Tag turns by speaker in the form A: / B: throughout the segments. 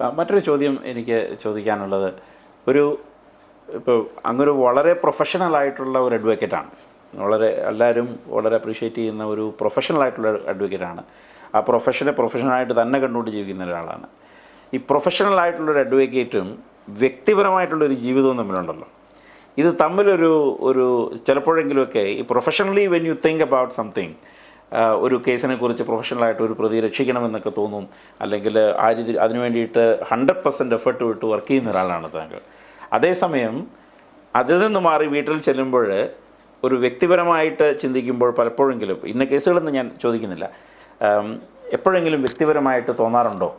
A: മറ്റൊരു ചോദ്യം എനിക്ക് ചോദിക്കാനുള്ളത്. ഒരു ഇപ്പോൾ അങ്ങൊരു വളരെ പ്രൊഫഷണൽ ആയിട്ടുള്ള ഒരു അഡ്വക്കേറ്റാണ് വളരെ എല്ലാവരും വളരെ അപ്രീഷിയേറ്റ് ചെയ്യുന്ന ഒരു പ്രൊഫഷണൽ ആയിട്ടുള്ള അഡ്വക്കേറ്റാണ് ആ പ്രൊഫഷനെ പ്രൊഫഷണലായിട്ട് തന്നെ കണ്ടുകൊണ്ട് ജീവിക്കുന്ന ഒരാളാണ്. ഈ പ്രൊഫഷണൽ ആയിട്ടുള്ളൊരു അഡ്വക്കേറ്റും വ്യക്തിപരമായിട്ടുള്ളൊരു ജീവിതവും തമ്മിലുണ്ടല്ലോ. ഇത് തമ്മിലൊരു ഒരു ചിലപ്പോഴെങ്കിലുമൊക്കെ ഈ professionally when you think about something ഒരു കേസിനെ കുറിച്ച് പ്രൊഫഷണലായിട്ട് ഒരു പ്രതി രക്ഷിക്കണമെന്നൊക്കെ തോന്നും. അല്ലെങ്കിൽ ആ രീതി അതിനു വേണ്ടിയിട്ട് ഹൺഡ്രഡ് പെർസെന്റ് എഫേർട്ട് വിട്ട് വർക്ക് ചെയ്യുന്ന ഒരാളാണ് താങ്കൾ. അതേസമയം അതിൽ നിന്ന് മാറി വീട്ടിൽ ചെല്ലുമ്പോൾ ഒരു വ്യക്തിപരമായിട്ട് ചിന്തിക്കുമ്പോൾ പലപ്പോഴെങ്കിലും ഇന്ന കേസുകളൊന്നും ഞാൻ ചോദിക്കുന്നില്ല. എപ്പോഴെങ്കിലും വ്യക്തിപരമായിട്ട് തോന്നാറുണ്ടോ?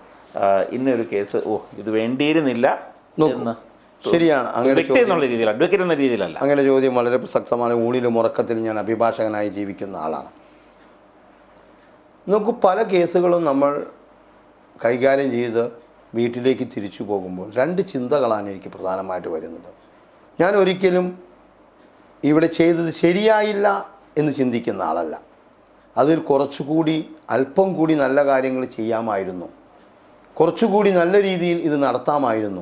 A: ഇന്നൊരു കേസ് ഓ ഇത് വേണ്ടിയിരുന്നില്ല എന്ന്
B: ശരിയാണ്. അങ്ങനെ
A: വ്യക്തി എന്നുള്ള രീതിയിൽ അഡ്വക്കേറ്റ് എന്ന രീതിയിലല്ല.
B: അങ്ങനെ ചോദ്യം വളരെ പ്രസക്തമാണ്. ഊണിലും ഉറക്കത്തിലും ഞാൻ അഭിഭാഷകനായി ജീവിക്കുന്ന ആളാണ്. നമുക്ക് പല കേസുകളും നമ്മൾ കൈകാര്യം ചെയ്ത് വീട്ടിലേക്ക് തിരിച്ചു പോകുമ്പോൾ രണ്ട് ചിന്തകളാണ് എനിക്ക് പ്രധാനമായിട്ട് വരുന്നത്. ഞാൻ ഒരിക്കലും ഇവിടെ ചെയ്തത് ശരിയായില്ല എന്ന് ചിന്തിക്കുന്ന ആളല്ല. അതിൽ കുറച്ചുകൂടി അല്പം കൂടി നല്ല കാര്യങ്ങൾ ചെയ്യാമായിരുന്നു. കുറച്ചുകൂടി നല്ല രീതിയിൽ ഇത് നടത്താമായിരുന്നു.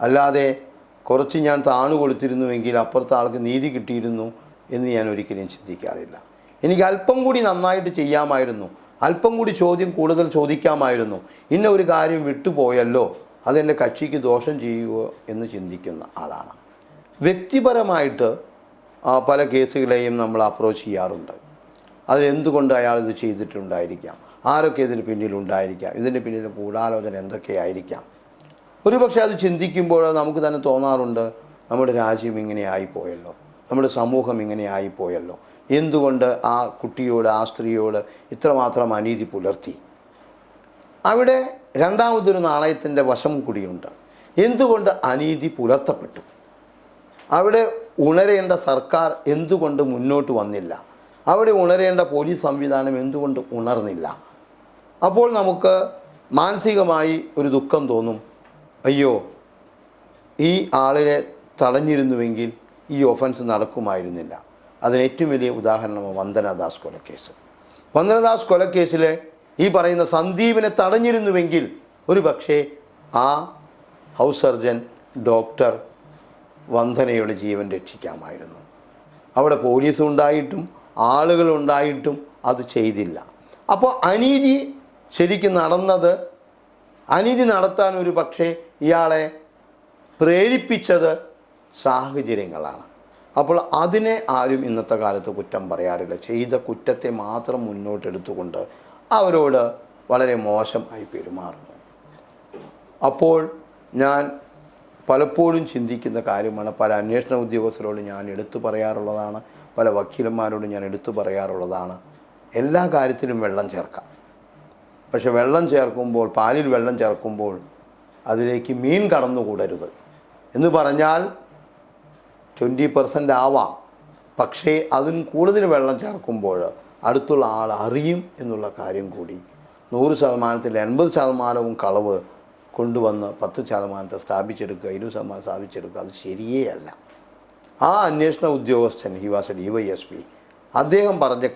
B: അല്ലാതെ കുറച്ച് ഞാൻ താണു കൊടുത്തിരുന്നുവെങ്കിൽ അപ്പുറത്തെ ആൾക്ക് നീതി കിട്ടിയിരുന്നു എന്ന് ഞാൻ ഒരിക്കലും ചിന്തിക്കാറില്ല. എനിക്ക് അല്പം കൂടി നന്നായിട്ട് ചെയ്യാമായിരുന്നു. അല്പം കൂടി ചോദ്യം കൂടുതൽ ചോദിക്കാമായിരുന്നു. ഇന്ന ഒരു കാര്യം വിട്ടുപോയല്ലോ. അതെന്റെ കക്ഷിക്ക് ദോഷം ചെയ്യുമോ എന്ന് ചിന്തിക്കുന്ന ആളാണ്. വ്യക്തിപരമായിട്ട് പല കേസുകളെയും നമ്മൾ അപ്രോച്ച് ചെയ്യാറുണ്ട്. അതിലെന്തുകൊണ്ട് അയാൾ ഇത് ചെയ്തിട്ടുണ്ടായിരിക്കാം? ആരൊക്കെ ഇതിന് പിന്നിലുണ്ടായിരിക്കാം ഇതിന്റെ പിന്നിൽ ഗൂഢാലോചന എന്തൊക്കെയായിരിക്കാം? ഒരുപക്ഷെ അത് ചിന്തിക്കുമ്പോൾ നമുക്ക് തന്നെ തോന്നാറുണ്ട്. നമ്മുടെ രാജ്യം ഇങ്ങനെ ആയിപ്പോയല്ലോ. നമ്മുടെ സമൂഹം ഇങ്ങനെ ആയിപ്പോയല്ലോ. എന്തുകൊണ്ട് ആ കുട്ടിയോട് ആ സ്ത്രീയോട് ഇത്രമാത്രം അനീതി പുലർത്തി? അവിടെ രണ്ടാമതൊരു നാണയത്തിന്റെ വശം കൂടിയുണ്ട്. എന്തുകൊണ്ട് അനീതി പുലർത്തപ്പെട്ടു? അവിടെ ഉണരേണ്ട സർക്കാർ എന്തുകൊണ്ട് മുന്നോട്ട് വന്നില്ല? അവിടെ ഉണരേണ്ട പോലീസ് സംവിധാനം എന്തുകൊണ്ട് ഉണർന്നില്ല? അപ്പോൾ നമുക്ക് മാനസികമായി ഒരു ദുഃഖം തോന്നും. അയ്യോ ഈ ആളിനെ തടഞ്ഞിരുന്നുവെങ്കിൽ ഈ ഒഫൻസ് നടക്കുമായിരുന്നില്ല. അതിന് ഏറ്റവും വലിയ ഉദാഹരണമാണ് വന്ദനദാസ് കൊലക്കേസ്. വന്ദനദാസ് കൊലക്കേസിൽ ഈ പറയുന്ന സന്ദീപിനെ തടഞ്ഞിരുന്നുവെങ്കിൽ ഒരു പക്ഷേ ആ ഹൗസ് സർജൻ ഡോക്ടർ വന്ദനയുടെ ജീവൻ രക്ഷിക്കാമായിരുന്നു. അവിടെ പോലീസ് ഉണ്ടായിട്ടും ആളുകളുണ്ടായിട്ടും അത് ചെയ്തില്ല. അപ്പോൾ അനീതി ശരിക്കും നടന്നത് അനീതി നടത്താൻ ഒരു പക്ഷേ ഇയാളെ പ്രേരിപ്പിച്ചത് സാഹചര്യങ്ങളാണ്. അപ്പോൾ അതിനെ ആരും ഇന്നത്തെ കാലത്ത് കുറ്റം പറയാറില്ല. ചെയ്ത കുറ്റത്തെ മാത്രം മുന്നോട്ടെടുത്തുകൊണ്ട് അവരോട് വളരെ മോശമായി പെരുമാറുന്നു. അപ്പോൾ ഞാൻ പലപ്പോഴും ചിന്തിക്കുന്ന കാര്യമാണ് പല അന്വേഷണ ഉദ്യോഗസ്ഥരോട് ഞാൻ എടുത്തു പറയാറുള്ളതാണ് പല വക്കീലന്മാരോട് ഞാൻ എടുത്തു പറയാറുള്ളതാണ്. എല്ലാ കാര്യത്തിലും വെള്ളം ചേർക്കാം. പക്ഷെ വെള്ളം ചേർക്കുമ്പോൾ പാലിൽ വെള്ളം ചേർക്കുമ്പോൾ അതിലേക്ക് മീൻ കടന്നുകൂടരുത് എന്ന് പറഞ്ഞാൽ ട്വന്റി പെർസെന്റ് ആവാം. പക്ഷേ അതിന് കൂടുതൽ വെള്ളം ചേർക്കുമ്പോൾ അടുത്തുള്ള ആൾ അറിയും എന്നുള്ള കാര്യം കൂടി. നൂറ് ശതമാനത്തിൽ എൺപത് ശതമാനവും കളവ് കൊണ്ടുവന്ന് പത്ത് ശതമാനത്തെ സ്ഥാപിച്ചെടുക്കുക ഇരുപത് ശതമാനം സ്ഥാപിച്ചെടുക്കുക അത് ശരിയേ അല്ല. ആ അന്വേഷണ ഉദ്യോഗസ്ഥൻ he was D Y S P അദ്ദേഹം പറഞ്ഞ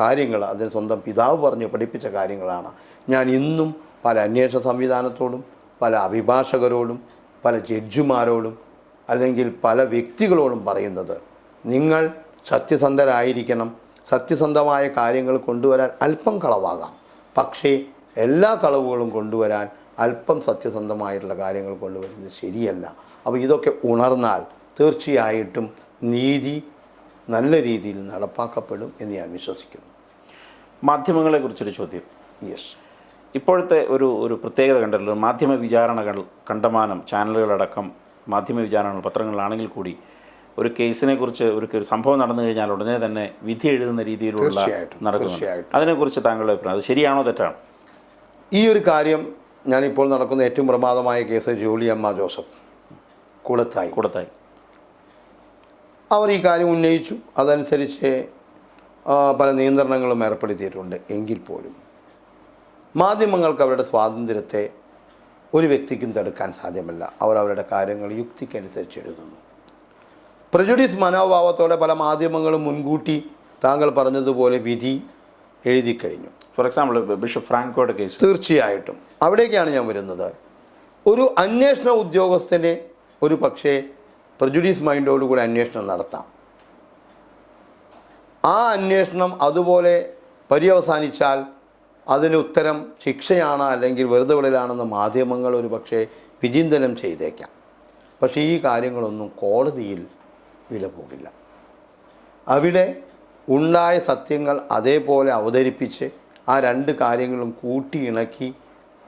B: കാര്യങ്ങൾ അദ്ദേഹം സ്വന്തം പിതാവ് പറഞ്ഞ് പഠിപ്പിച്ച കാര്യങ്ങളാണ്. ഞാൻ ഇന്നും പല അന്വേഷണ സംവിധാനത്തോടും പല അഭിഭാഷകരോടും പല ജഡ്ജിമാരോടും അല്ലെങ്കിൽ പല വ്യക്തികളോടും പറയുന്നത് നിങ്ങൾ സത്യസന്ധരായിരിക്കണം. സത്യസന്ധമായ കാര്യങ്ങൾ കൊണ്ടുവരാൻ അല്പം കളവാകാം. പക്ഷേ എല്ലാ കളവുകളും കൊണ്ടുവരാൻ അല്പം സത്യസന്ധമായിട്ടുള്ള കാര്യങ്ങൾ കൊണ്ടുവരുന്നത് ശരിയല്ല. അപ്പോൾ ഇതൊക്കെ ഉണർന്നാൽ തീർച്ചയായിട്ടും നീതി നല്ല രീതിയിൽ നടപ്പാക്കപ്പെടും എന്ന് ഞാൻ വിശ്വസിക്കുന്നു.
A: മാധ്യമങ്ങളെക്കുറിച്ചൊരു ചോദ്യം.
B: യെസ്
A: ഇപ്പോഴത്തെ ഒരു ഒരു പ്രത്യേകത കണ്ടല്ലോ. മാധ്യമ വിചാരണകൾ കണ്ടമാനം ചാനലുകളടക്കം മാധ്യമ വിചാരണകൾ പത്രങ്ങളിലാണെങ്കിൽ കൂടി ഒരു കേസിനെ കുറിച്ച് ഒരു സംഭവം നടന്നു കഴിഞ്ഞാൽ ഉടനെ തന്നെ വിധി എഴുതുന്ന രീതിയിലുള്ള
B: നടക്കുന്നു.
A: അതിനെക്കുറിച്ച് താങ്കളുടെ അഭിപ്രായം അത് ശരിയാണോ തെറ്റാണോ?
B: ഈ ഒരു കാര്യം ഞാനിപ്പോൾ നടക്കുന്ന ഏറ്റവും പ്രമാദമായ കേസ് ജോളിയമ്മ ജോസഫ് കുളത്തായി.
A: കുളത്തായി.
B: അവർ ഈ കാര്യം ഉന്നയിച്ചു. അതനുസരിച്ച് പല നിയന്ത്രണങ്ങളും ഏർപ്പെടുത്തിയിട്ടുണ്ട്. എങ്കിൽ പോലും മാധ്യമങ്ങൾക്ക് അവരുടെ സ്വാതന്ത്ര്യത്തെ ഒരു വ്യക്തിക്കും തടുക്കാൻ സാധ്യമല്ല. അവർ അവരുടെ കാര്യങ്ങൾ യുക്തിക്കനുസരിച്ച് എഴുതുന്നു പ്രജുഡീസ് മനോഭാവത്തോടെ പല മാധ്യമങ്ങളും മുൻകൂട്ടി താങ്കൾ പറഞ്ഞതുപോലെ വിധി എഴുതി കഴിഞ്ഞു
A: ഫോർ എക്സാമ്പിൾ ബിഷപ്പ് ഫ്രാങ്കോയുടെ കേസ്
B: തീർച്ചയായിട്ടും. അവിടേക്കാണ് ഞാൻ വരുന്നത്. ഒരു അന്വേഷണ ഉദ്യോഗസ്ഥനെ ഒരു പക്ഷേ പ്രജുഡീസ് മൈൻഡോടുകൂടി അന്വേഷണം നടത്താം. ആ അന്വേഷണം അതുപോലെ പര്യവസാനിച്ചാൽ അതിന് ഉത്തരം ശിക്ഷയാണ് അല്ലെങ്കിൽ വെറുതെ വിടലാണെന്ന് മാധ്യമങ്ങൾ ഒരു പക്ഷേ വിചിന്തനം ചെയ്തേക്കാം. പക്ഷേ ഈ കാര്യങ്ങളൊന്നും കോടതിയിൽ വില പോകില്ല. അവിടെ ഉണ്ടായ സത്യങ്ങൾ അതേപോലെ അവതരിപ്പിച്ച് ആ രണ്ട് കാര്യങ്ങളും കൂട്ടിയിണക്കി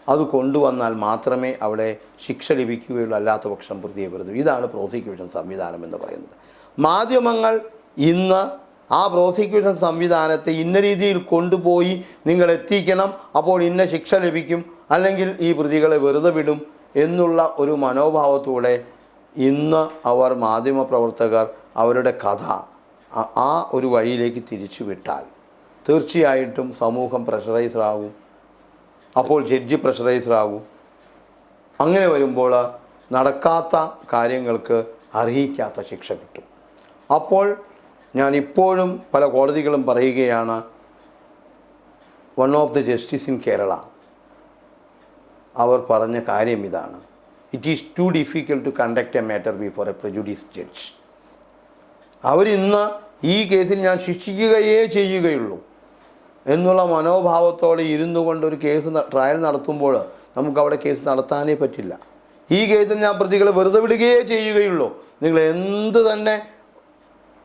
B: അത് കൊണ്ടുവന്നാൽ മാത്രമേ അവിടെ ശിക്ഷ ലഭിക്കുകയുള്ളൂ. അല്ലാത്ത പക്ഷം പ്രതിയെ വെറുതെ ഇതാണ് പ്രോസിക്യൂഷൻ സംവിധാനം എന്ന് പറയുന്നത്. മാധ്യമങ്ങൾ ഇന്ന് ആ പ്രോസിക്യൂഷൻ സംവിധാനത്തെ ഇന്ന രീതിയിൽ കൊണ്ടുപോയി നിങ്ങൾ എത്തിക്കണം അപ്പോൾ ഇന്ന ശിക്ഷ ലഭിക്കും അല്ലെങ്കിൽ ഈ പ്രതികളെ വെറുതെ വിടും എന്നുള്ള ഒരു മനോഭാവത്തോടെ ഇന്ന് അവർ മാധ്യമപ്രവർത്തകർ അവരുടെ കഥ ആ- ഒരു വഴിയിലേക്ക് തിരിച്ചു വിട്ടാൽ തീർച്ചയായിട്ടും സമൂഹം പ്രഷറൈസ്ഡ് അപ്പോൾ ജഡ്ജി പ്രഷറൈസ്ഡ് അങ്ങനെ വരുമ്പോൾ നടക്കാത്ത കാര്യങ്ങൾക്ക് അർഹിക്കാത്ത ശിക്ഷ കിട്ടും. അപ്പോൾ ഞാൻ ഇപ്പോഴും പല കോടതികളും പറയുകയാണ് one of the justice in Kerala അവർ പറഞ്ഞ കാര്യം ഇതാണ്. It is too difficult to conduct a matter before a prejudice judge അവരിന്ന് ഈ കേസിൽ ഞാൻ ശിക്ഷിക്കുകയേ ചെയ്യുകയുള്ളൂ എന്നുള്ള മനോഭാവത്തോടെ ഇരുന്നു കൊണ്ട് ഒരു കേസ് ട്രയൽ നടത്തുമ്പോൾ നമുക്കവിടെ കേസ് നടത്താനേ പറ്റില്ല. ഈ കേസിൽ ഞാൻ പ്രതികളെ വെറുതെ വിടുകയേ ചെയ്യുകയുള്ളൂ. നിങ്ങൾ എന്ത് തന്നെ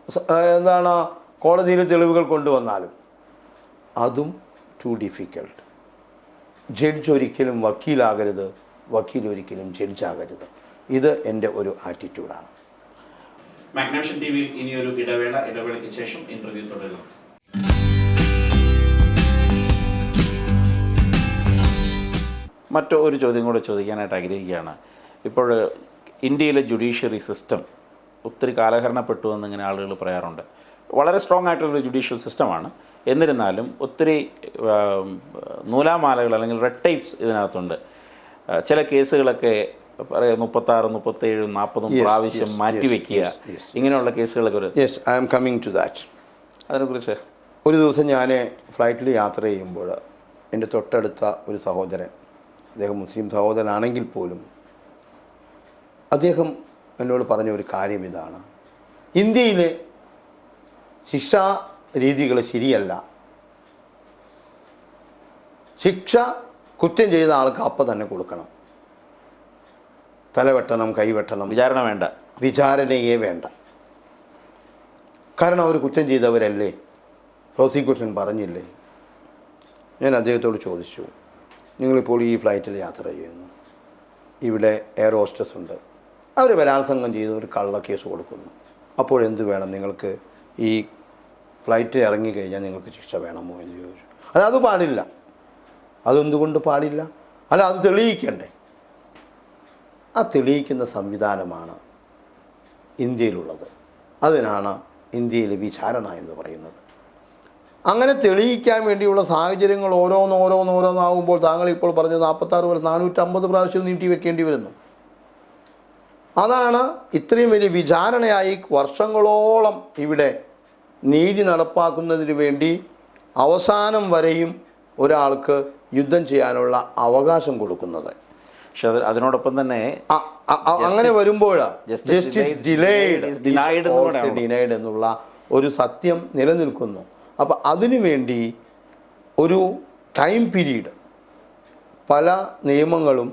B: എന്താണ് കോടതിയിൽ തെളിവുകൾ കൊണ്ടുവന്നാലും അതും ടു ഡിഫിക്കൾട്ട് ജഡ്ജ് ഒരിക്കലും വക്കീലാകരുത് വക്കീൽ ഒരിക്കലും ജഡ്ജാകരുത്. ഇത് എന്റെ ഒരു ആറ്റിറ്റ്യൂഡാണ്
A: മാഗ്നേഷൻ ടി വിയിൽ ഇനിയൊരു ഇടവേള ഇടവേളയ്ക്ക് ശേഷം ഇന്റർവ്യൂ തുടരുന്നു മറ്റൊരു ചോദ്യം കൂടെ ചോദിക്കാനായിട്ട് ആഗ്രഹിക്കുകയാണ്. ഇപ്പോൾ ഇന്ത്യയിലെ ജുഡീഷ്യറി സിസ്റ്റം ഒത്തിരി കാലഹരണപ്പെട്ടു എന്നിങ്ങനെ ആളുകൾ പറയാറുണ്ട്. വളരെ സ്ട്രോങ് ആയിട്ടുള്ള ജുഡീഷ്യൽ സിസ്റ്റമാണ് എന്നിരുന്നാലും ഒത്തിരി നൂലാമാലകൾ അല്ലെങ്കിൽ റെഡ് ടൈപ്സ് ഇതിനകത്തുണ്ട്. ചില കേസുകളൊക്കെ പറയാം മുപ്പത്താറ് മുപ്പത്തേഴ് നാൽപ്പതും പ്രാവശ്യം മാറ്റിവെക്കുക. ഇങ്ങനെയുള്ള കേസുകളൊക്കെ ഒരു
B: yes I am coming to that
A: അതിനെക്കുറിച്ച്?
B: ഒരു ദിവസം ഞാൻ ഫ്ലൈറ്റിൽ യാത്ര ചെയ്യുമ്പോൾ എന്റെ തൊട്ടടുത്ത ഒരു സഹോദരൻ അദ്ദേഹം മുസ്ലിം സഹോദരനാണെങ്കിൽ പോലും അദ്ദേഹം എന്നോട് പറഞ്ഞ ഒരു കാര്യം ഇതാണ്. ഇന്ത്യയിലെ ശിക്ഷാ രീതികൾ ശരിയല്ല. ശിക്ഷ കുറ്റം ചെയ്ത ആൾക്ക് അപ്പം തന്നെ കൊടുക്കണം. തലവെട്ടണം കൈവെട്ടണം
A: വിചാരണ വേണ്ട.
B: വിചാരണയെ വേണ്ട. കാരണം അവർ കുറ്റം ചെയ്തവരല്ലേ? പ്രോസിക്യൂഷൻ പറഞ്ഞില്ലേ? ഞാൻ അദ്ദേഹത്തോട് ചോദിച്ചു നിങ്ങളിപ്പോൾ ഈ ഫ്ലൈറ്റിൽ യാത്ര ചെയ്യുന്നു. ഇവിടെ എയർ ഹോസ്റ്റസ് ഉണ്ട്. അവർ ബലാത്സംഗം ചെയ്ത് ഒരു കള്ള കേസ് കൊടുക്കുന്നു. അപ്പോഴെന്ത് വേണം? നിങ്ങൾക്ക് ഈ ഫ്ലൈറ്റ് ഇറങ്ങിക്കഴിഞ്ഞാൽ നിങ്ങൾക്ക് ശിക്ഷ വേണമോ എന്ന് ചോദിച്ചു. അല്ല അത് പാടില്ല. അതെന്തുകൊണ്ട് പാടില്ല? അല്ല അത് തെളിയിക്കണ്ടേ? ആ തെളിയിക്കുന്ന സംവിധാനമാണ് ഇന്ത്യയിലുള്ളത്. അതിനാണ് ഇന്ത്യയിലെ വിചാരണ എന്ന് പറയുന്നത്. അങ്ങനെ തെളിയിക്കാൻ വേണ്ടിയുള്ള സാഹചര്യങ്ങൾ ഓരോന്നോരോന്നോരോന്നാകുമ്പോൾ താങ്കൾ ഇപ്പോൾ പറഞ്ഞ നാൽപ്പത്താറ് വരെ നാനൂറ്റമ്പത് പ്രാവശ്യം നീട്ടി വെക്കേണ്ടി വരുന്നു. അതാണ് ഇത്രയും വലിയ വിചാരണയായി വർഷങ്ങളോളം ഇവിടെ നീതി നടപ്പാക്കുന്നതിന് വേണ്ടി അവസാനം വരെയും ഒരാൾക്ക് യുദ്ധം ചെയ്യാനുള്ള അവകാശം കൊടുക്കുന്നത്.
A: പക്ഷെ അത് അതിനോടൊപ്പം തന്നെ
B: അങ്ങനെ വരുമ്പോൾ ജസ്റ്റിസ് ഡിലേഡ്. ഡിനൈഡ് എന്നുള്ള ഒരു സത്യം നിലനിൽക്കുന്നു. അപ്പം അതിനു വേണ്ടി ഒരു ടൈം പീരീഡ് പല നിയമങ്ങളും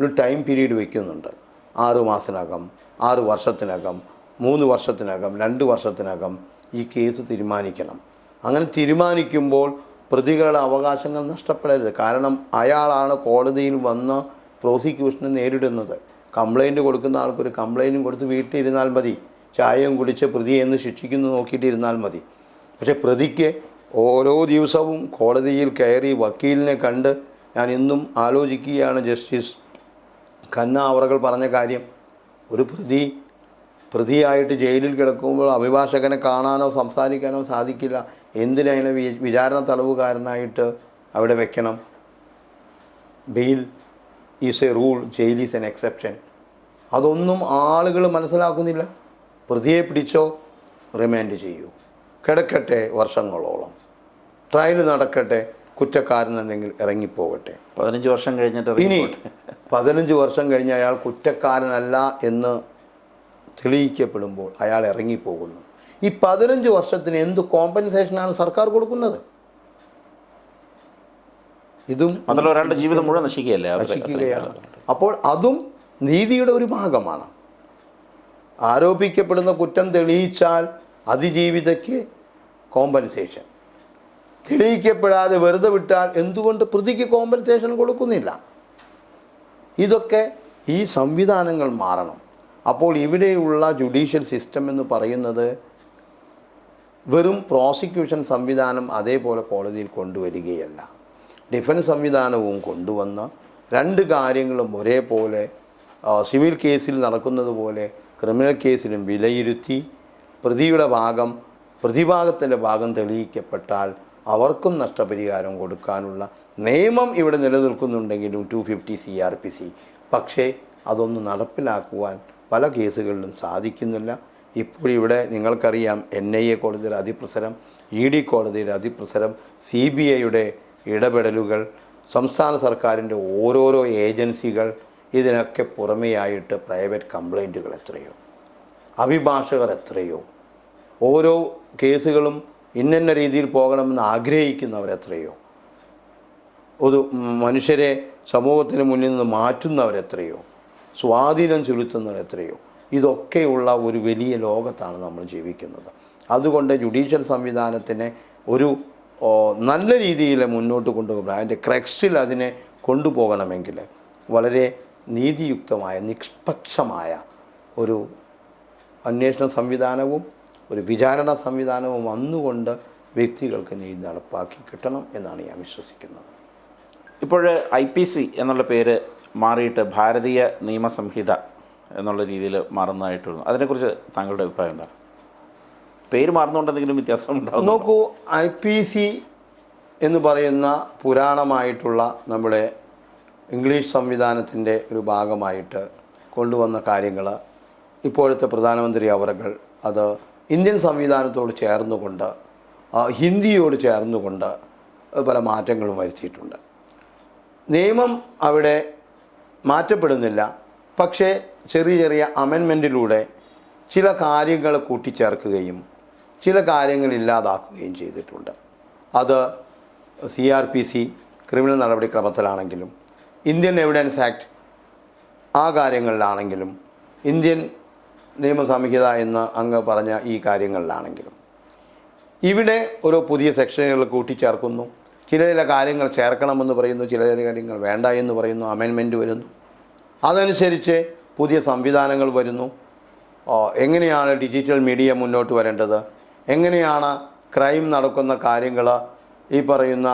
B: ഒരു ടൈം പീരീഡ് വയ്ക്കുന്നുണ്ട്. ആറ് മാസത്തിനകം ആറ് വർഷത്തിനകം മൂന്ന് വർഷത്തിനകം രണ്ട് വർഷത്തിനകം ഈ കേസ് തീരുമാനിക്കണം. അങ്ങനെ തീരുമാനിക്കുമ്പോൾ പ്രതികളുടെ അവകാശങ്ങൾ നഷ്ടപ്പെടരുത്. കാരണം അയാളാണ് കോടതിയിൽ വന്ന് പ്രോസിക്യൂഷനെ നേരിടുന്നത്. കംപ്ലൈന്റ് കൊടുക്കുന്ന ആൾക്കൊരു കംപ്ലൈന്റും കൊടുത്ത് വീട്ടിലിരുന്നാൽ മതി. ചായയും കുടിച്ച് പ്രതിയെ എന്ന് ശിക്ഷിക്കുന്നു നോക്കിയിട്ടിരുന്നാൽ മതി. പക്ഷേ പ്രതിക്ക് ഓരോ ദിവസവും കോടതിയിൽ കയറി വക്കീലിനെ കണ്ട് ഞാൻ ഇന്നും ആലോചിക്കുകയാണ് ജസ്റ്റിസ്. ഖന്ന അവറുകൾ പറഞ്ഞ കാര്യം. ഒരു പ്രതി പ്രതിയായിട്ട് ജയിലിൽ കിടക്കുമ്പോൾ അഭിഭാഷകനെ കാണാനോ സംസാരിക്കാനോ സാധിക്കില്ല. എന്തിനതിനെ വി വിചാരണ തടവുകാരനായിട്ട് അവിടെ വെക്കണം? Bail is a rule jail is an exception അതൊന്നും ആളുകൾ മനസ്സിലാക്കുന്നില്ല. പ്രതിയെ പിടിച്ചോ റിമാൻഡ് ചെയ്യൂ. കിടക്കട്ടെ വർഷങ്ങളോളം. ട്രയൽ നടക്കട്ടെ കുറ്റക്കാരനെങ്കിൽ ഇറങ്ങിപ്പോകട്ടെ.
A: പതിനഞ്ച് വർഷം കഴിഞ്ഞിട്ട്
B: ഇനി. പതിനഞ്ച് വർഷം കഴിഞ്ഞ് അയാൾ കുറ്റക്കാരനല്ല എന്ന് തെളിയിക്കപ്പെടുമ്പോൾ അയാൾ ഇറങ്ങിപ്പോകുന്നു. ഈ പതിനഞ്ച് വർഷത്തിന് എന്ത് കോമ്പൻസേഷനാണ് സർക്കാർ കൊടുക്കുന്നത്? ഇതും
A: ഒരാളുടെ ജീവിതം മുഴുവൻ നശിക്കുകയല്ലേ?
B: നശിക്കുകയാണ്. അപ്പോൾ അതും നീതിയുടെ ഒരു ഭാഗമാണ്. ആരോപിക്കപ്പെടുന്ന കുറ്റം തെളിയിച്ചാൽ അതിജീവിതയ്ക്ക് കോമ്പൻസേഷൻ തെളിയിക്കപ്പെടാതെ വെറുതെ വിട്ടാൽ എന്തുകൊണ്ട് പ്രതിക്ക് കോമ്പൻസേഷൻ കൊടുക്കുന്നില്ല? ഇതൊക്കെ ഈ സംവിധാനങ്ങൾ മാറണം. അപ്പോൾ ഇവിടെയുള്ള ജുഡീഷ്യൽ സിസ്റ്റം എന്ന് പറയുന്നത് വെറും പ്രോസിക്യൂഷൻ സംവിധാനം അതേപോലെ കോടതിയിൽ കൊണ്ടുവരികയല്ല. ഡിഫൻസ് സംവിധാനവും കൊണ്ടുവന്ന് രണ്ട് കാര്യങ്ങളും ഒരേപോലെ സിവിൽ കേസിൽ നടക്കുന്നത് പോലെ ക്രിമിനൽ കേസിലും വിലയിരുത്തി പ്രതിയുടെ ഭാഗം പ്രതിഭാഗത്തിന്റെ ഭാഗം തെളിയിക്കപ്പെട്ടാൽ അവർക്കും നഷ്ടപരിഹാരം കൊടുക്കാനുള്ള നിയമം ഇവിടെ നിലനിൽക്കുന്നുണ്ടെങ്കിലും two fifty C R P C പക്ഷേ അതൊന്ന് നടപ്പിലാക്കുവാൻ പല കേസുകളിലും സാധിക്കുന്നില്ല. ഇപ്പോൾ ഇവിടെ നിങ്ങൾക്കറിയാം എൻ ഐ എ കോടതിയുടെ അതിപ്രസരം ഇ ഡി കോടതിയുടെ അതിപ്രസരം സി ബി ഐയുടെ ഇടപെടലുകൾ സംസ്ഥാന സർക്കാരിന്റെ ഓരോരോ ഏജൻസികൾ ഇതിനൊക്കെ പുറമെയായിട്ട് പ്രൈവറ്റ് കംപ്ലൈന്റുകൾ എത്രയോ അഭിഭാഷകർ എത്രയോ. ഓരോ കേസുകളും ഇന്നിന്ന രീതിയിൽ പോകണമെന്ന് ആഗ്രഹിക്കുന്നവർ എത്രയോ. ഒരു മനുഷ്യരെ സമൂഹത്തിന് മുന്നിൽ നിന്ന് മാറ്റുന്നവർ എത്രയോ. സ്വാധീനം ചെലുത്തുന്നവർ എത്രയോ. ഇതൊക്കെയുള്ള ഒരു വലിയ ലോകത്താണ് നമ്മൾ ജീവിക്കുന്നത്. അതുകൊണ്ട് ജുഡീഷ്യൽ സംവിധാനത്തിനെ ഒരു നല്ല രീതിയിൽ മുന്നോട്ട് കൊണ്ടുപോകണം അതിന്റെ ക്രക്സിൽ അതിനെ കൊണ്ടുപോകണമെങ്കിൽ വളരെ നീതിയുക്തമായ നിഷ്പക്ഷമായ ഒരു അന്വേഷണ സംവിധാനവും ഒരു വിചാരണ സംവിധാനവും വന്നുകൊണ്ട് വ്യക്തികൾക്ക് നീതി നടപ്പാക്കി കിട്ടണം എന്നാണ് ഞാൻ വിശ്വസിക്കുന്നത്.
A: ഇപ്പോൾ ഐ പി സി എന്നുള്ള പേര് മാറിയിട്ട് ഭാരതീയ നിയമസംഹിത എന്നുള്ള രീതിയിൽ മാറുന്നതായിട്ട് വരുന്നു അതിനെക്കുറിച്ച് താങ്കളുടെ അഭിപ്രായം എന്താണ്? പേര് മാറുന്നതുകൊണ്ട് എന്തെങ്കിലും വ്യത്യാസം ഉണ്ടാവും
B: നോക്കൂ ഐ പി സി എന്ന് പറയുന്ന പുരാണമായിട്ടുള്ള നമ്മുടെ ഇംഗ്ലീഷ് സംവിധാനത്തിന്റെ ഒരു ഭാഗമായിട്ട് കൊണ്ടുവന്ന കാര്യങ്ങൾ ഇപ്പോഴത്തെ പ്രധാനമന്ത്രി അവറുകൾ അത് ഇന്ത്യൻ സംവിധാനത്തോട് ചേർന്നുകൊണ്ട് ഹിന്ദിയോട് ചേർന്നുകൊണ്ട് പല മാറ്റങ്ങളും വരുത്തിയിട്ടുണ്ട്. നിയമം അവിടെ മാറ്റപ്പെടുന്നില്ല. പക്ഷേ ചെറിയ ചെറിയ അമെൻമെന്റിലൂടെ ചില കാര്യങ്ങൾ കൂട്ടിച്ചേർക്കുകയും ചില കാര്യങ്ങൾ ഇല്ലാതാക്കുകയും ചെയ്തിട്ടുണ്ട്. അത് C R P C criminal നടപടിക്രമത്തിലാണെങ്കിലും Indian evidence act ആ കാര്യങ്ങളിലാണെങ്കിലും ഇന്ത്യൻ നിയമസംഹിത എന്ന് അങ്ങ് പറഞ്ഞ ഈ കാര്യങ്ങളിലാണെങ്കിലും. ഇവിടെ ഓരോ പുതിയ സെക്ഷനുകൾ കൂട്ടിച്ചേർക്കുന്നു. ചില ചില കാര്യങ്ങൾ ചേർക്കണമെന്ന് പറയുന്നു ചില ചില കാര്യങ്ങൾ വേണ്ട എന്ന് പറയുന്നു അമെൻമെന്റ് വരുന്നു. അതനുസരിച്ച് പുതിയ സംവിധാനങ്ങൾ വരുന്നു. എങ്ങനെയാണ് ഡിജിറ്റൽ മീഡിയ മുന്നോട്ട് വരേണ്ടത്? എങ്ങനെയാണ് ക്രൈം നടക്കുന്ന കാര്യങ്ങൾ ഈ പറയുന്ന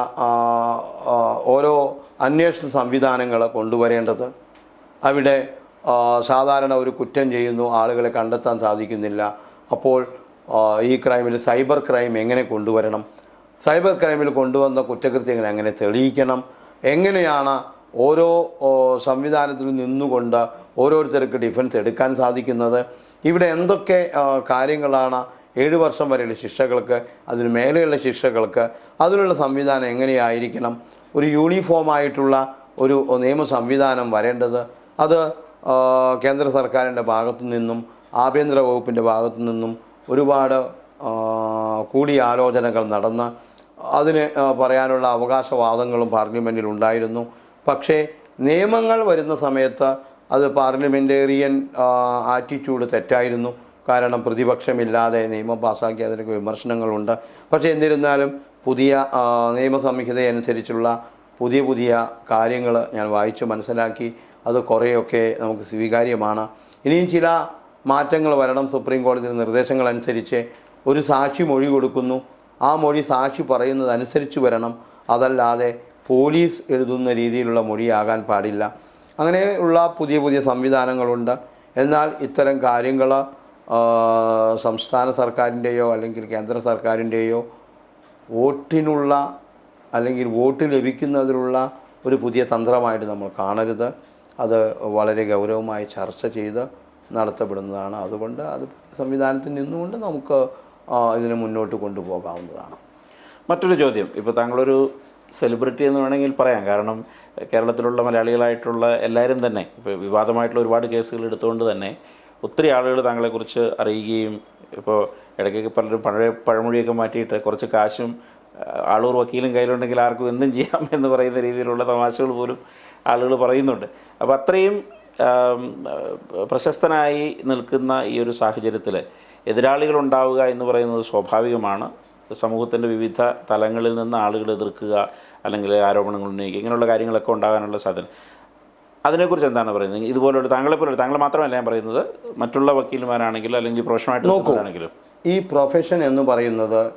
B: ഓരോ അന്വേഷണ സംവിധാനങ്ങൾ കൊണ്ടുവരേണ്ടത്? അവിടെ സാധാരണ ഒരു കുറ്റം ചെയ്യുന്നു ആളുകളെ കണ്ടെത്താൻ സാധിക്കുന്നില്ല. അപ്പോൾ ഈ ക്രൈമിൽ സൈബർ ക്രൈം എങ്ങനെ കൊണ്ടുവരണം? സൈബർ ക്രൈമിൽ കൊണ്ടുവന്ന കുറ്റകൃത്യങ്ങൾ എങ്ങനെ തെളിയിക്കണം? എങ്ങനെയാണ് ഓരോ സംവിധാനത്തിൽ നിന്നുകൊണ്ട് ഓരോരുത്തർക്ക് ഡിഫൻസ് എടുക്കാൻ സാധിക്കുന്നത്? ഇവിടെ എന്തൊക്കെ കാര്യങ്ങളാണ് ഏഴ് വർഷം വരെയുള്ള ശിക്ഷകൾക്ക് അതിന് മേലെയുള്ള ശിക്ഷകൾക്ക് അതിനുള്ള സംവിധാനം എങ്ങനെയായിരിക്കണം? ഒരു യൂണിഫോം ആയിട്ടുള്ള ഒരു നിയമ സംവിധാനം വരേണ്ടത് അത് കേന്ദ്ര സർക്കാരിന്റെ ഭാഗത്തു നിന്നും ആഭ്യന്തര വകുപ്പിന്റെ ഭാഗത്തു നിന്നും ഒരുപാട് കൂടിയാലോചനകൾ നടന്ന് അതിന് പറയാനുള്ള അവകാശവാദങ്ങളും പാർലമെന്റിൽ ഉണ്ടായിരുന്നു. പക്ഷേ നിയമങ്ങൾ വരുന്ന സമയത്ത് അത് പാർലമെന്റേറിയൻ ആറ്റിറ്റ്യൂഡ് തെറ്റായിരുന്നു. കാരണം പ്രതിപക്ഷമില്ലാതെ നിയമം പാസ്സാക്കി അതിനൊക്കെ വിമർശനങ്ങളുണ്ട്. പക്ഷേ എന്നിരുന്നാലും പുതിയ നിയമസംഹിതയനുസരിച്ചുള്ള പുതിയ പുതിയ കാര്യങ്ങൾ ഞാൻ വായിച്ചു മനസ്സിലാക്കി. അത് കുറേയൊക്കെ നമുക്ക് സ്വീകാര്യമാണ്. ഇനിയും ചില മാറ്റങ്ങൾ വരണം സുപ്രീം കോടതിയുടെ നിർദ്ദേശങ്ങൾ അനുസരിച്ച്. ഒരു സാക്ഷി മൊഴി കൊടുക്കുന്നു. ആ മൊഴി സാക്ഷി പറയുന്നത് അനുസരിച്ച് വരണം. അതല്ലാതെ പോലീസ് എഴുതുന്ന രീതിയിലുള്ള മൊഴിയാകാൻ പാടില്ല. അങ്ങനെയുള്ള പുതിയ പുതിയ സംവിധാനങ്ങളുണ്ട്. എന്നാൽ ഇത്തരം കാര്യങ്ങൾ സംസ്ഥാന സർക്കാരിന്റെയോ അല്ലെങ്കിൽ കേന്ദ്ര സർക്കാരിന്റെയോ വോട്ടിനുള്ള അല്ലെങ്കിൽ വോട്ട് ലഭിക്കുന്നതിനുള്ള ഒരു പുതിയ തന്ത്രമായിട്ട് നമ്മൾ കാണരുത്. അത് വളരെ ഗൗരവമായി ചർച്ച ചെയ്ത് നടത്തപ്പെടുന്നതാണ്. അതുകൊണ്ട് അത് സംവിധാനത്തിൽ നിന്നുകൊണ്ട് നമുക്ക് ഇതിനെ മുന്നോട്ട് കൊണ്ടുപോകാവുന്നതാണ്.
A: മറ്റൊരു ചോദ്യം. ഇപ്പോൾ താങ്കളൊരു സെലിബ്രിറ്റി എന്ന് വേണമെങ്കിൽ പറയാം. കാരണം കേരളത്തിലുള്ള മലയാളികളായിട്ടുള്ള എല്ലാവരും തന്നെ ഇപ്പോൾ വിവാദമായിട്ടുള്ള ഒരുപാട് കേസുകൾ എടുത്തുകൊണ്ട് തന്നെ ഒത്തിരി ആളുകൾ താങ്കളെക്കുറിച്ച് അറിയുകയും ഇപ്പോൾ ഇടയ്ക്കൊക്കെ പലരും പഴയ പഴമൊഴിയൊക്കെ മാറ്റിയിട്ട് കുറച്ച് കാശും ആളൂർ വക്കീലും കയ്യിലുണ്ടെങ്കിൽ ആർക്കും എന്തും ചെയ്യാം എന്ന് പറയുന്ന രീതിയിലുള്ള തമാശകൾ പോലും ആളുകൾ പറയുന്നുണ്ട്. അപ്പോൾ അത്രയും പ്രശസ്തനായി നിൽക്കുന്ന ഈ ഒരു സാഹചര്യത്തിൽ എതിരാളികൾ ഉണ്ടാവുക എന്ന് പറയുന്നത് സ്വാഭാവികമാണ്. സമൂഹത്തിന്റെ വിവിധ തലങ്ങളിൽ നിന്ന് ആളുകൾ എതിർക്കുക അല്ലെങ്കിൽ ആരോപണങ്ങൾ ഉന്നയിക്കുക ഇങ്ങനെയുള്ള കാര്യങ്ങളൊക്കെ ഉണ്ടാകാനുള്ള സാധ്യത. അതിനെക്കുറിച്ച് എന്താണ് പറയുന്നത്? ഇതുപോലുള്ള താങ്കളെ പോലെ താങ്കൾ മാത്രമല്ല ഞാൻ പറയുന്നത് മറ്റുള്ള വക്കീലുമാരാണെങ്കിലും അല്ലെങ്കിൽ പ്രൊഫഷണലായിട്ട്
B: നോക്കൂ. ഈ പ്രൊഫഷൻ എന്ന് പറയുന്നത്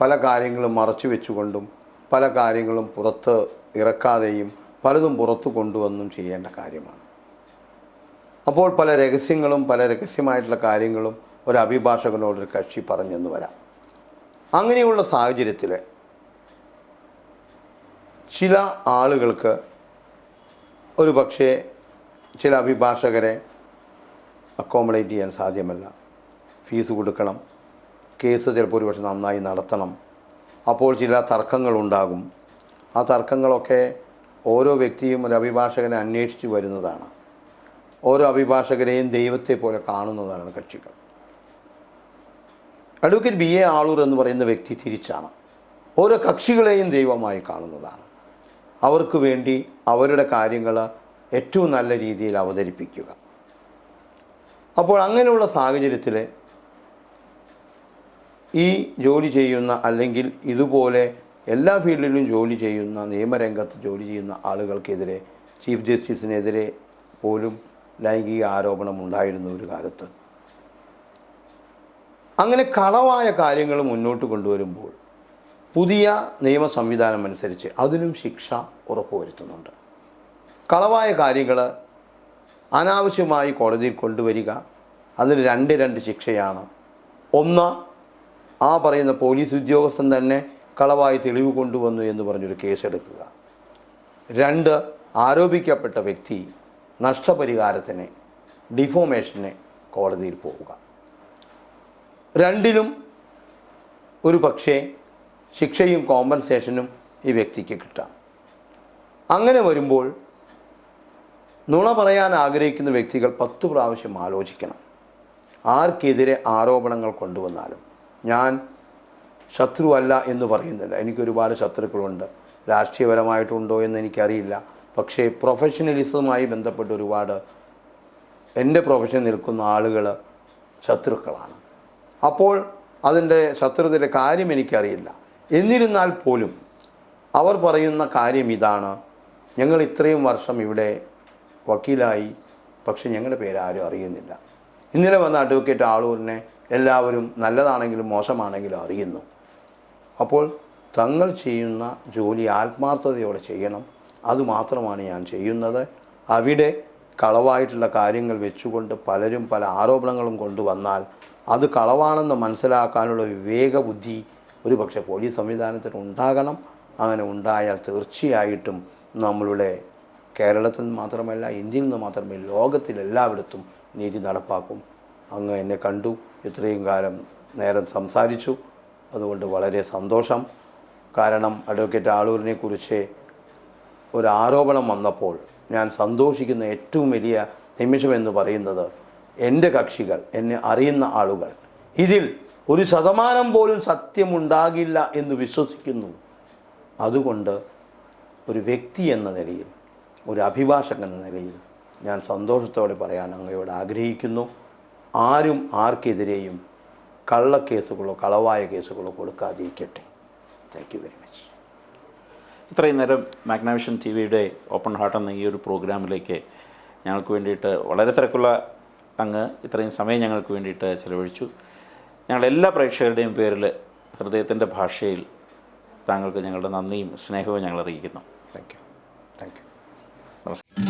B: പല കാര്യങ്ങളും മറച്ചു വെച്ചുകൊണ്ടും പല കാര്യങ്ങളും പുറത്ത് ഇറക്കാതെയും പലതും പുറത്തു കൊണ്ടുവന്നും ചെയ്യേണ്ട കാര്യമാണ്. അപ്പോൾ പല രഹസ്യങ്ങളും പല രഹസ്യമായിട്ടുള്ള കാര്യങ്ങളും ഒരു അഭിഭാഷകനോട് ഒരു കക്ഷി പറഞ്ഞെന്ന് വരാം. അങ്ങനെയുള്ള സാഹചര്യത്തിൽ ചില ആളുകൾക്ക് ഒരു പക്ഷേ ചില അഭിഭാഷകരെ അക്കോമഡേറ്റ് ചെയ്യാൻ സാധ്യമല്ല. ഫീസ് കൊടുക്കണം. കേസ് ചിലപ്പോൾ ഒരുപക്ഷെ നന്നായി നടത്തണം. അപ്പോൾ ചില തർക്കങ്ങളുണ്ടാകും. ആ തർക്കങ്ങളൊക്കെ ഓരോ വ്യക്തിയും ഒരു അഭിഭാഷകനെ അന്വേഷിച്ച് വരുന്നതാണ്. ഓരോ അഭിഭാഷകരെയും ദൈവത്തെ പോലെ കാണുന്നതാണ് കക്ഷികൾ. അഡ്വക്കേറ്റ് ബി എ ആളൂർ എന്ന് പറയുന്ന വ്യക്തി തിരിച്ചാണ്. ഓരോ കക്ഷികളെയും ദൈവമായി കാണുന്നതാണ്. അവർക്ക് വേണ്ടി അവരുടെ കാര്യങ്ങൾ ഏറ്റവും നല്ല രീതിയിൽ അവതരിപ്പിക്കുക. അപ്പോൾ അങ്ങനെയുള്ള സാഹചര്യത്തിൽ ഈ ജോലി ചെയ്യുന്ന അല്ലെങ്കിൽ ഇതുപോലെ എല്ലാ ഫീൽഡിലും ജോലി ചെയ്യുന്ന നിയമരംഗത്ത് ജോലി ചെയ്യുന്ന ആളുകൾക്കെതിരെ ചീഫ് ജസ്റ്റിസിനെതിരെ പോലും ലൈംഗിക ആരോപണം ഉണ്ടായിരുന്നു ഒരു കാലത്ത്. അങ്ങനെ കളവായ കാര്യങ്ങൾ മുന്നോട്ട് കൊണ്ടുവരുമ്പോൾ പുതിയ നിയമ സംവിധാനം അനുസരിച്ച് അതിനും ശിക്ഷ ഉറപ്പുവരുത്തുന്നുണ്ട് കളവായ കാര്യങ്ങൾ അനാവശ്യമായി കോടതിയിൽ കൊണ്ടുവരിക അതിന് രണ്ട് രണ്ട് ശിക്ഷയാണ്. ഒന്ന് ആ പറയുന്ന പോലീസ് ഉദ്യോഗസ്ഥൻ തന്നെ കളവായി തെളിവ് കൊണ്ടുവന്നു എന്ന് പറഞ്ഞൊരു കേസെടുക്കുക. രണ്ട് ആരോപിക്കപ്പെട്ട വ്യക്തി നഷ്ടപരിഹാരത്തിന് ഡിഫോമേഷന് കോടതിയിൽ പോവുക. രണ്ടിലും ഒരു പക്ഷേ ശിക്ഷയും കോമ്പൻസേഷനും ഈ വ്യക്തിക്ക് കിട്ടാം. അങ്ങനെ വരുമ്പോൾ നുണ പറയാൻ ആഗ്രഹിക്കുന്ന വ്യക്തികൾ പത്ത് പ്രാവശ്യം ആലോചിക്കണം. ആർക്കെതിരെ ആരോപണങ്ങൾ കൊണ്ടുവന്നാലും. ഞാൻ ശത്രുവല്ല എന്ന് പറയുന്നില്ല. എനിക്കൊരുപാട് ശത്രുക്കളുണ്ട്. രാഷ്ട്രീയപരമായിട്ടുണ്ടോ എന്ന് എനിക്കറിയില്ല. പക്ഷേ പ്രൊഫഷണലിസവുമായി ബന്ധപ്പെട്ട് ഒരുപാട് എന്റെ പ്രൊഫഷൻ നിൽക്കുന്ന ആളുകൾ ശത്രുക്കളാണ്. അപ്പോൾ അതിന്റെ ശത്രുതയുടെ കാര്യം എനിക്കറിയില്ല. എന്നിരുന്നാൽ പോലും അവർ പറയുന്ന കാര്യം ഇതാണ്. ഞങ്ങൾ ഇത്രയും വർഷം ഇവിടെ വക്കീലായി. പക്ഷെ ഞങ്ങളുടെ പേര് ആരും അറിയുന്നില്ല. ഇന്നലെ വന്ന അഡ്വക്കേറ്റ് ആളൂരിനെ എല്ലാവരും നല്ലതാണെങ്കിലും മോശമാണെങ്കിലും അറിയുന്നു. അപ്പോൾ തങ്ങൾ ചെയ്യുന്ന ജോലി ആത്മാർത്ഥതയോടെ ചെയ്യണം. അതുമാത്രമാണ് ഞാൻ ചെയ്യുന്നത്. അവിടെ കളവായിട്ടുള്ള കാര്യങ്ങൾ വെച്ചുകൊണ്ട് പലരും പല ആരോപണങ്ങളും കൊണ്ടുവന്നാൽ അത് കളവാണെന്ന് മനസ്സിലാക്കാനുള്ള വിവേക ബുദ്ധി ഒരു പക്ഷേ പോലീസ് സംവിധാനത്തിന് ഉണ്ടാകണം. അങ്ങനെ ഉണ്ടായാൽ തീർച്ചയായിട്ടും നമ്മളുടെ കേരളത്തിൽ മാത്രമല്ല ഇന്ത്യയിൽ നിന്ന് മാത്രമല്ല ലോകത്തിലെല്ലായിടത്തും നീതി നടപ്പാക്കും. അങ്ങ് എന്നെ കണ്ടു. ഇത്രയും കാലം നേരം സംസാരിച്ചു. അതുകൊണ്ട് വളരെ സന്തോഷം. കാരണം അഡ്വക്കേറ്റ് ആളൂരിനെ കുറിച്ച് ഒരു ആരോപണം വന്നപ്പോൾ ഞാൻ സന്തോഷിക്കുന്ന ഏറ്റവും വലിയ നിമിഷം എന്ന് പറയുന്നത് എന്റെ കക്ഷികൾ എന്നെ അറിയുന്ന ആളുകൾ. ഇതിൽ ഒരു ശതമാനം പോലും സത്യമുണ്ടാകില്ല എന്ന് വിശ്വസിക്കുന്നു. അതുകൊണ്ട് ഒരു വ്യക്തി എന്ന നിലയിൽ ഒരു അഭിഭാഷകൻ എന്ന നിലയിൽ ഞാൻ സന്തോഷത്തോടെ പറയാൻ അങ്ങയോട് ആഗ്രഹിക്കുന്നു. ആരും ആർക്കെതിരെയും കള്ളക്കേസുകളോ കളവായ കേസുകളോ കൊടുക്കാതിരിക്കട്ടെ. താങ്ക് യു വെരി മച്ച്
A: ഇത്രയും നേരം മാഗ്നാവിഷൻ ടി വിയുടെ ഓപ്പൺ ഹാർട്ട് എന്ന ഈ ഒരു പ്രോഗ്രാമിലേക്ക് ഞങ്ങൾക്ക് വേണ്ടിയിട്ട് വളരെ തിരക്കുള്ള അങ്ങ് ഇത്രയും സമയം ഞങ്ങൾക്ക് വേണ്ടിയിട്ട് ചിലവഴിച്ചു. ഞങ്ങളെല്ലാ പ്രേക്ഷകരുടെയും പേരിൽ ഹൃദയത്തിന്റെ ഭാഷയിൽ താങ്കൾക്ക് ഞങ്ങളുടെ നന്ദിയും സ്നേഹവും ഞങ്ങൾ അറിയിക്കുന്നു.
B: താങ്ക് യു താങ്ക് യു
A: നമസ്കാരം